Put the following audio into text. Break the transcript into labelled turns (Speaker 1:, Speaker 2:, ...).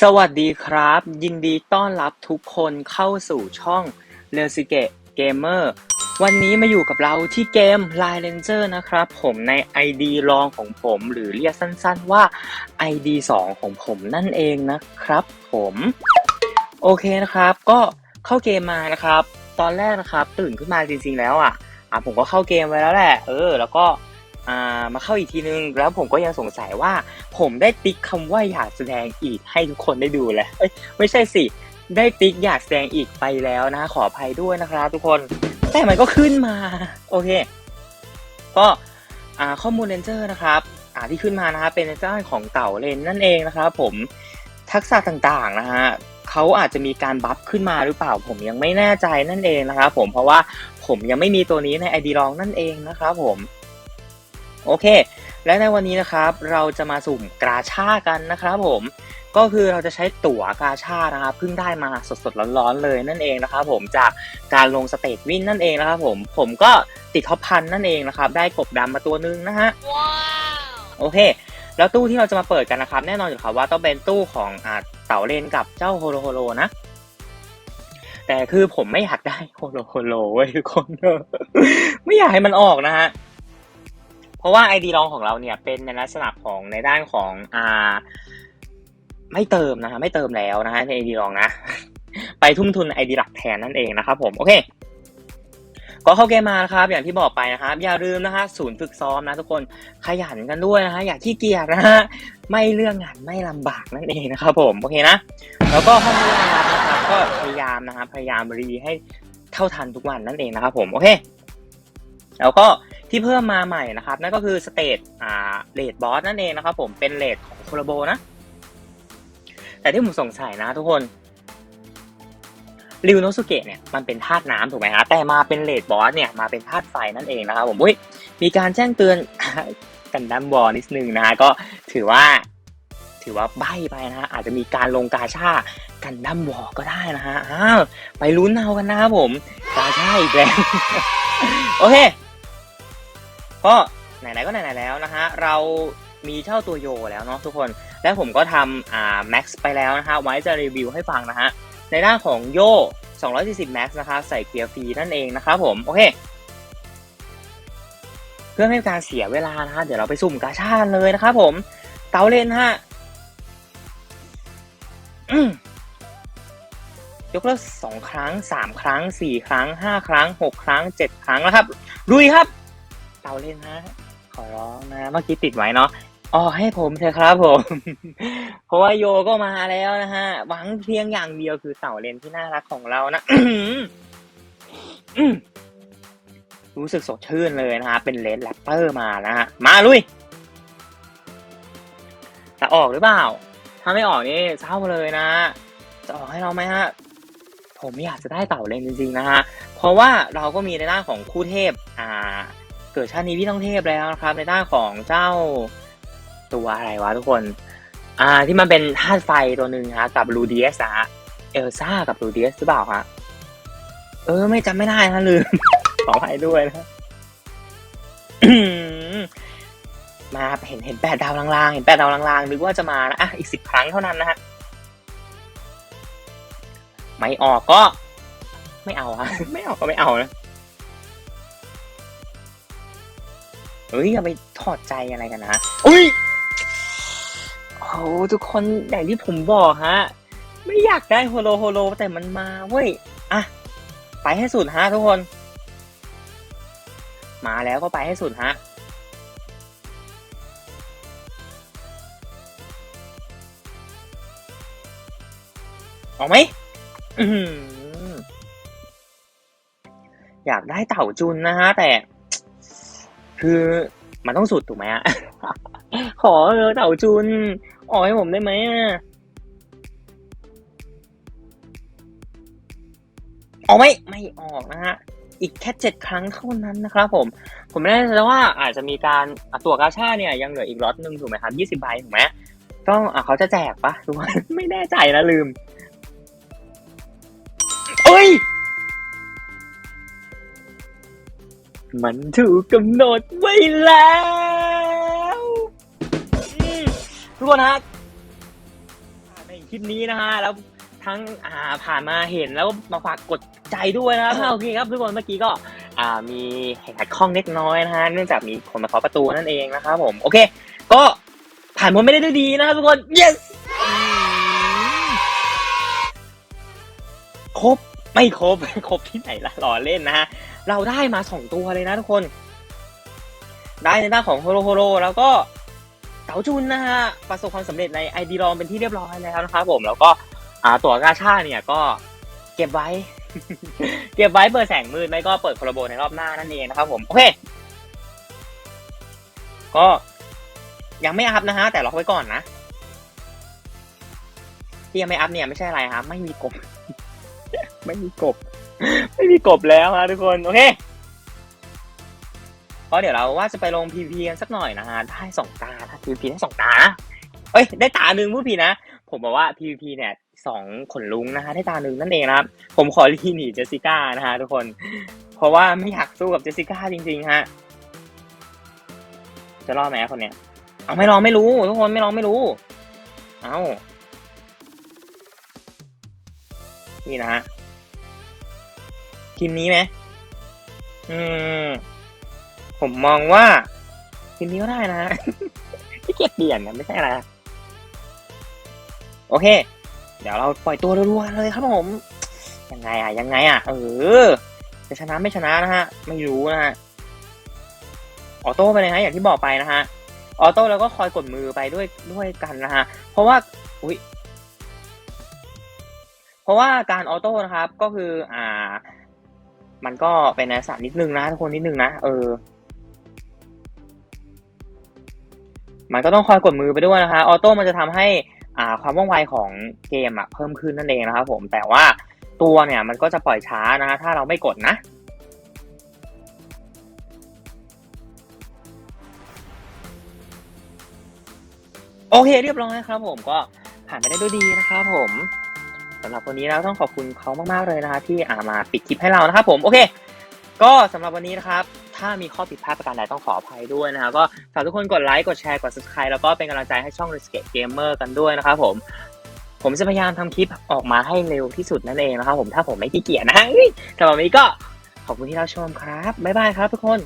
Speaker 1: สวัสดีครับ ยินดีต้อนรับทุกคนเข้าสู่ช่อง r e s u k e Gamer วันนี้มาอยู่กับเราที่เกม Line Ranger นะครับ ผมใน ID รองของผมหรือเรียกสั้นๆว่า ID 2 ของผมนั่นเองนะครับ ผม โอเคนะครับ ก็เข้าเกมมานะครับ ตอนแรกนะครับ ตื่นขึ้นมาจริงๆแล้วอะอะผมก็เข้าเกมไว้แล้วแหละ เออ แล้วก็ มาเข้าอีกทีนึง แล้วผมก็ยังสงสัยว่า ผมได้ติ๊กคำว่าอยากแสดงอีกให้ทุกคนได้ดูเลยเอ้ยไม่ใช่สิ ได้ติ๊กอยากแสดงอีกไปแล้วนะ ขออภัยด้วยนะครับทุกคน แต่มันก็ขึ้นมา โอเค ก็ข้อมูลเรนเจอร์นะครับที่ขึ้นมานะครับเป็นเจ้าของเต่าเลนนั่นเองนะครับผมทักษะต่างๆนะฮะเขาอาจจะมีการบัฟขึ้นมาหรือเปล่า ผมยังไม่แน่ใจนั่นเองนะครับผมเพราะว่าผมยังไม่มีตัวนี้ในไอดีลองนั่นเองนะครับผม โอเค และในวันนี้นะครับเราจะมาสุ่มกราชากันนะครับผม ก็คือเราจะใช้ตั๋วกาชานะครับเพิ่งได้มาสดๆร้อนๆเลยนั่นเองนะครับผมจากการลงสเตจวินนั่นเองนะครับผม ผมก็ติดท็อปพันนั่นเองนะครับ ได้กบดำมาตัวนึงนะฮะโอเค แล้วตู้ที่เราจะมาเปิดกันนะครับ แน่นอนอยู่ครับว่าต้องเป็นตู้ของอ่าเต่าเลนกับเจ้าโฮโลโฮโลนะแต่คือผมไม่อยากได้โฮโลโฮโลเว้ยทุกคน ไม่อยากให้มันออกนะฮะเพ ราะว่าไอดีรองของเราเนี่ยเป็นในลักษณะของในด้านของอ่าไม่เติมนะฮะไม่เติมแล้วนะฮะในไอดีรองนะ ไปทุ่มทุนไอดีหลักแทนนั่นเองนะครับผมโอเคก็เข้าเกมมานะครับอย่างที่บอกไปนะครับ อย่าลืมนะฮะศูนย์ฝึกซ้อมนะทุกคนขยันกันด้วยนะฮะอย่าขี้เกียจนะฮะไม่เรื่องงานไม่ลำบากนั่นเองนะครับผมโอเคนะแล้วก็ห้องเรียนนะครับก็พยายามนะครับพยายามรีให้เท่าทันทุกวันนั่นเองนะครับผมโอเคแล้วก็ ที่เพิ่มมาใหม่นะครับ นั่นก็คือสเตจอ่าเลดบอสนั่นเองนะครับผมเป็นเลดของโคลโบนะ แต่ที่ผมสงสัยนะทุกคนริวโนสุเกะเนี่ยมันเป็นธาตุน้ำถูกไหมฮะแต่มาเป็นเลดบอสเนี่ยมาเป็นธาตุไฟนั่นเองนะครับผมอุ้ยมีการแจ้งเตือนกันดั้มบอลนิดนึงนะฮะก็ถือว่า ถือว่าใบไปนะฮะอาจจะมีการลงกาชากันดั้มวอลก็ได้นะฮะอ้าวไปลุ้นเอากันนะครับผมกาชาอีกแล้วโอเค ก็ไหนๆก็ไหนๆแล้วนะฮะเรามีเจ้าตัวโยแล้วเนาะทุกคน และผมก็ทำอ่า max ไปแล้วนะฮะไว้จะรีวิวให้ฟังนะฮะในด้านของโย240 max นะคะใส่เกียร์ฟรีนั่นเองนะครับผม โอเค เพื่อไม่ให้การเสียเวลานะฮะเดี๋ยวเราไปสุ่มกาชากันเลยนะครับผม เตาเลนฮะยกเลิกสองครั้งสามครั้งสี่ครั้งห้าครั้งหกครั้งเจ็ดครั้งแล้วครับลุยครับ เตาเลนฮะขอร้องนะเมื่อกี้ติดไว้เนาะอ๋อให้ผมเถอะครับผม เพราะว่าโยก็มาแล้วนะฮะหวังเพียงอย่างเดียวคือเต่าเลนที่น่ารักของเรานะรู้สึกสดชื่นเลยนะฮะ เป็นเลนแรปเปอร์มานะฮะ มาลุยจะออกหรือเปล่า ถ้าไม่ออกนี่เศร้าเลยนะ จะออกให้เราไหมฮะ ผมอยากจะได้เต่าเลนจริงๆนะฮะ เพราะว่าเราก็มีในด้าของคู่เทพ อ่า เกิดชาตินี้พี่ต้องเทพแล้วนะครับ ในด้านของเจ้าตัวอะไรวะทุกคน อ่าที่มันเป็นธาตุไฟตัวหนึ่งฮะกับลูเดียสฮะเอลซ่ากับลูเดียสหรือเปล่าฮะเออ ไม่จำไม่ได้นะลืมขออภัยด้วยนะมาเห็นเห็นแปดดาวลางๆเห็นแปดดาวลางๆนึกว่าจะมานะอะอีกสิบครั้งเท่านั้นนะฮะไม่ออกก็ ไม่เอาฮะไม่เอาก็ไม่เอานะ เฮ้ยอย่าไปถอดใจอะไรกันนะอุ้ยโอ้โหทุกคนอย่างที่ผมบอกฮะ ไม่อยากได้โฮโลโฮโลแต่มันมาเว้ยอะไปให้สุดฮะทุกคน มาแล้วก็ไปให้สุดฮะออกไหมอื้อหืออยากได้เต่าจุนนะฮะแต่ คือมันต้องสุดถูกไหมอะขอเออเต่าจุนออกให้ผมได้ไหมอะออกไหมไม่ออกนะฮะ อีกแค่เจ็ดครั้งเท่านั้นนะครับผม ผมไม่แน่ใจว่าอาจจะมีการอะตัวกาชาเนี่ยยังเหลืออีกล็อตหนึ่งถูกไหมครับยี่สิบใบถูกไหมต้องอเขาจะแจกปะทุกคนไม่แน่ใจนะลืม เอ้ย มันถูกกำหนดไว้แล้วอืมทุกคนฮะในเห็นคลิปนี้นะฮะแล้วทั้งอ่าผ่านมาเห็นแล้วมาฝากกดใจด้วยนะครับโอเคครับทุกคนเมื่อกี้ก็อ่ามีเหตุขัดข้องเล็กน้อยนะฮะเนื่องจากมีคนมาเคาะประตูนั่นเองนะครับผมโอเค ก็ผ่านพ้นไม่ได้ด้วยดีนะครับทุกคน yes อืมครบ ไม่ครบครบที่ไหนล่ะหล่อเล่นนะฮะ เราได้มาสองตัวเลยนะทุกคน ได้ในด้านของโฮโลโฮโลแล้วก็เต๋าจุนนะฮะ ประสบความสำเร็จในไอดีรองเป็นที่เรียบร้อยแล้วนะครับผมแล้วก็ตั๋วกาชาเนี่ยก็เก็บไว้ เก็บไว้เปิดแสงมืดไม่ก็เปิดโคลาโบในรอบหน้านั่นเองนะครับผมโอเคก็ยังไม่อัพนะฮะแต่ล็อกไว้ก่อนนะที่ยังไม่อัพเนี่ยไม่ใช่อะไรครับไม่มีกบ ไม่มีกบ ไม่มีกบแล้วฮะทุกคน โอเคก็เดี๋ยวเราว่าจะไปลง PVP กันสักหน่อยนะฮะได้สองตาถ้า PVP ได้สองตานะเอ้ยได้ตาหนึ่งพูดผิดนะ ผมบอกว่า PVP เนี่ยสองขนลุงนะฮะได้ตาหนึ่งนั่นเองนะครับ ผมขอรีหนีเจสสิก้านะฮะทุกคน เพราะว่าไม่อยากสู้กับเจสสิก้าจริงๆฮะจะรอดไหมคนเนี้ยเอาไม่ลองไม่รู้ ทุกคนไม่ลองไม่รู้ เอานี่นะฮะ ทีมนี้ไหมอืม ผมมองว่า ทีมนี้ก็ได้นะที่เกียจเปลี่ยนนะไม่ใช่อะไรนะโอเค เดี๋ยวเราปล่อยตัวรัวๆเลยครับผมยังไงอะยังไงอะ เออ จะชนะไม่ชนะนะฮะ ไม่รู้นะฮะออโต้ไปเลยฮะอย่างที่บอกไปนะฮะออโต้แล้วก็คอยกดมือไปด้วยด้วยกันนะฮะเพราะว่าอุ้ยเพราะว่าการออโต้นะครับ ก็คือ อ่า มันก็เป็นนักษานิดนึงนะทุกคนนิดนึงนะเออ มันก็ต้องคอยกดมือไปด้วยนะคะออโต้มันจะทำให้อ่าความว่องไวของเกมอะเพิ่มขึ้นนั่นเองนะครับผมแต่ว่าตัวเนี่ยมันก็จะปล่อยช้านะถ้าเราไม่กดนะโอเคเรียบร้อยครับผมก็ผ่านไปได้ด้วยดีนะครับผม สำหรับวันนี้เราต้องขอบคุณเขามากๆเลยนะคะที่อามาปิดคลิปให้เรานะครับผมโอเค ก็สำหรับวันนี้นะครับถ้ามีข้อผิดพลาดประการใดต้องขออภัยด้วยนะครับก็ฝากทุกคนกดไลค์กดแชร์กด subscribe แล้วก็เป็นกำลังใจให้ช่อง r i s k e Gamer กันด้วยนะครับผมผมจะพยายามทำคลิปออกมาให้เร็วที่สุดนั่นเองนะครับผมถ้าผมไม่ขี้เกียจนะสำหรับวันนี้ก็ขอบคุณที่รับชมครับบ๊ายบายครับทุกคน